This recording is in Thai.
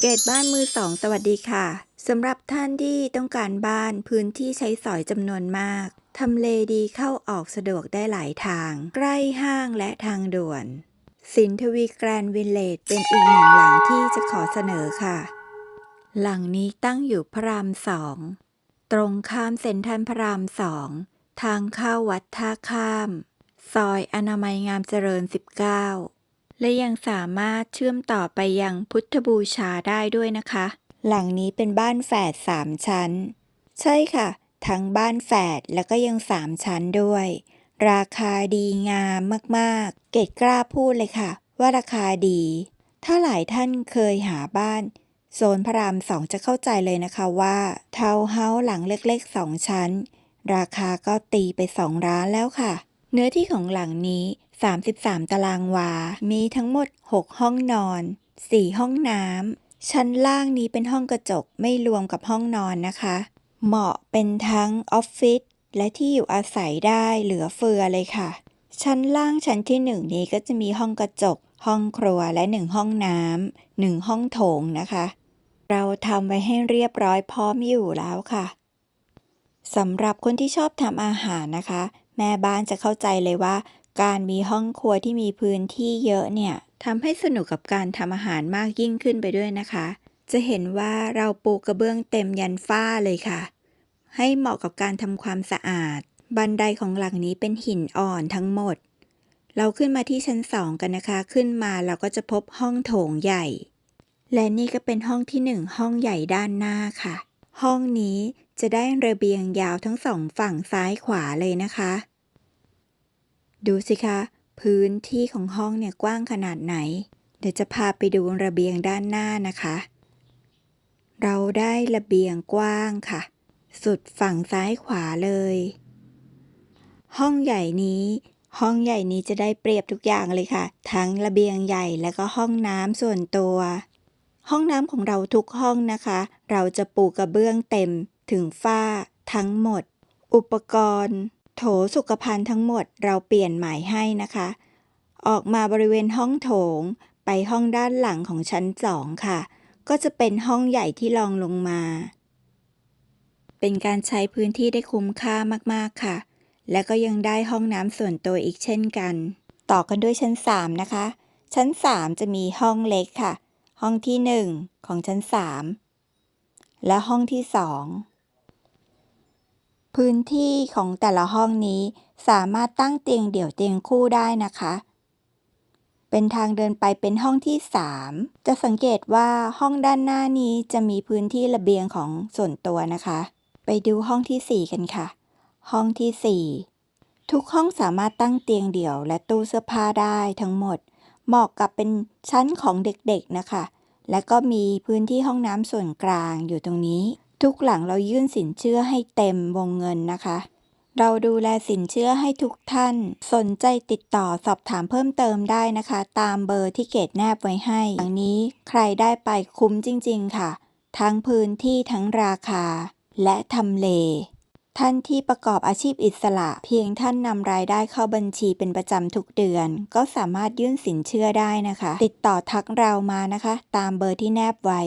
เกตบ้านมือสองสวัสดีค่ะสำหรับท่านที่ต้องการบ้านพื้นที่ใช้สอยจำนวนมากทำเลดีเข้าออกสะดวกได้หลายทาง ใกล้ห้างและทางด่วน สินทวีแกรนวิลเลจเป็นอีกหนึ่งหลังที่จะขอเสนอค่ะ หลังนี้ตั้งอยู่พระรามสอง ตรงข้ามเซ็นทรัลพระรามสอง ทางเข้าวัดท่าข้าม ซอยอนามัยงามเจริญ 19 และยังสามารถเชื่อมต่อไปยังพุทธบูชาได้ด้วยนะคะ หลังนี้เป็นบ้านแฝดสามชั้น ใช่ค่ะ ทั้งบ้านแฝดแล้วก็ยังสามชั้นด้วย ราคาดีงามมากๆ เกดกล้าพูดเลยค่ะ ว่าราคาดี ถ้าหลายท่านเคยหาบ้านโซนพระรามสองจะเข้าใจเลยนะคะว่าทาวน์เฮาส์หลังเล็กๆ2ชั้น ราคาก็ตีไป2ร้านแล้วค่ะ เนื้อที่ของหลังนี้ 33 ตารางวา มีทั้งหมด 6 ห้องนอน 4 ห้องน้ำ ชั้นล่างนี้เป็นห้องกระจกไม่รวมกับห้องนอนนะคะ เหมาะเป็นทั้งออฟฟิศและที่อยู่อาศัยได้เหลือเฟือเลยค่ะ ชั้นล่างชั้นที่หนึ่งนี้ก็จะมีห้องกระจก ห้องครัวและหนึ่งห้องน้ำหนึ่งห้องโถงนะคะ เราทำไว้ให้เรียบร้อยพร้อมอยู่แล้วค่ะสำหรับคนที่ชอบทำอาหารนะคะ แม่บ้านจะเข้าใจเลยว่า การมีห้องครัวที่มีพื้นที่เยอะเนี่ยทำให้สนุกกับการทำอาหารมากยิ่งขึ้นไปด้วยนะคะ จะเห็นว่าเราปูกระเบื้องเต็มยันฝ้าเลยค่ะ ให้เหมาะกับการทำความสะอาด บันไดของหลังนี้เป็นหินอ่อนทั้งหมด เราขึ้นมาที่ชั้นสองกันนะคะ ขึ้นมาเราก็จะพบห้องโถงใหญ่ และนี่ก็เป็นห้องที่หนึ่งห้องใหญ่ด้านหน้าค่ะ ห้องนี้จะได้ระเบียงยาวทั้งสองฝั่งซ้ายขวาเลยนะคะ ดูสิคะ พื้นที่ของห้องเนี่ยกว้างขนาดไหน เดี๋ยวจะพาไปดูระเบียงด้านหน้านะคะ เราได้ระเบียงกว้างค่ะ สุดฝั่งซ้ายขวาเลย ห้องใหญ่นี้ ห้องใหญ่นี้จะได้เปรียบทุกอย่างเลยค่ะ ทั้งระเบียงใหญ่และก็ห้องน้ำส่วนตัว ห้องน้ำของเราทุกห้องนะคะ เราจะปูกระเบื้องเต็มถึงฝ้าทั้งหมด อุปกรณ์ โถสุขภัณฑ์ทั้งหมดเราเปลี่ยนหม่ให้นะคะ ออกมาบริเวณห้องโถงไปห้องด้านหลังของชั้นสองค่ะ ก็จะเป็นห้องใหญ่ที่รองลงมา เป็นการใช้พื้นที่ได้คุ้มค่ามากๆค่ะ และก็ยังได้ห้องน้ำส่วนตัวอีกเช่นกัน ต่อกันด้วยชั้น 3 นะคะ ชั้น 3 จะมีห้องเล็กค่ะ ห้องที่ 1 ของชั้น 3 และห้องที่ 2 พื้นที่ของแต่ละห้องนี้สามารถตั้งเตียงเดี่ยวเตียงคู่ได้นะคะ เป็นทางเดินไปเป็นห้องที่ 3 จะสังเกตว่าห้องด้านหน้านี้จะมีพื้นที่ระเบียงของส่วนตัวนะคะ ไปดูห้องที่ 4 กันค่ะ ห้องที่ 4 ทุกห้องสามารถตั้งเตียงเดี่ยวและตู้เสื้อผ้าได้ทั้งหมด เหมาะกับเป็นชั้นของเด็กๆนะคะ และก็มีพื้นที่ห้องน้ำส่วนกลางอยู่ตรงนี้ ทุกหลังเรายื่นสินเชื่อให้เต็มวงเงินนะคะ เราดูแลสินเชื่อให้ทุกท่าน สนใจติดต่อสอบถามเพิ่มเติมได้นะคะ ตามเบอร์ที่เกดแนบไว้ให้อย่างนี้ใครได้ไปคุ้มจริง ๆ ค่ะ ทั้งพื้นที่ทั้งราคา และทำเลท่านที่ประกอบอาชีพอิสระ เพียงท่านนำรายได้เข้าบัญชีเป็นประจำทุกเดือน ก็สามารถยื่นสินเชื่อได้นะคะ ติดต่อทักเรามานะคะ ตามเบอร์ที่แนบไว้